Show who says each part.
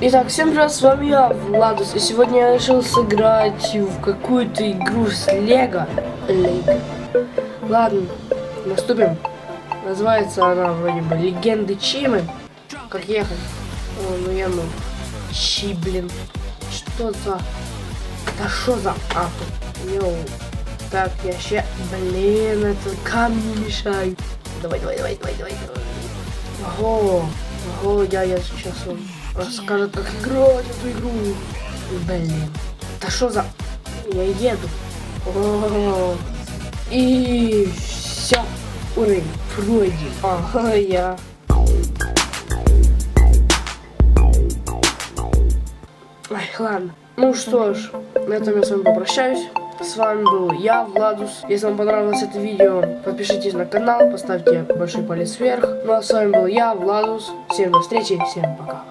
Speaker 1: Итак, всем привет, с вами я, Владус, и сегодня я решил сыграть в какую-то игру с Лего. Лего. Ладно, наступим. Называется она вроде бы Легенды Чимы. Как ехать? О, ну я ну. Чи, блин. Что за... Да что за апы? Йоу. Так, я ще... Блин, это камни мешают. Давай, давай, давай, давай, давай, давай. Ого, ого, дядя сейчас он расскажет, как играть эту игру. Блин, да что за... Я еду. О, и все, уровень пройден. Ага, я. Ай, ладно. Ну что ж, на этом я с вами попрощаюсь. С вами был я, Владус. Если вам понравилось это видео, подпишитесь на канал, поставьте большой палец вверх. Ну а с вами был я, Владус. Всем до встречи, всем пока.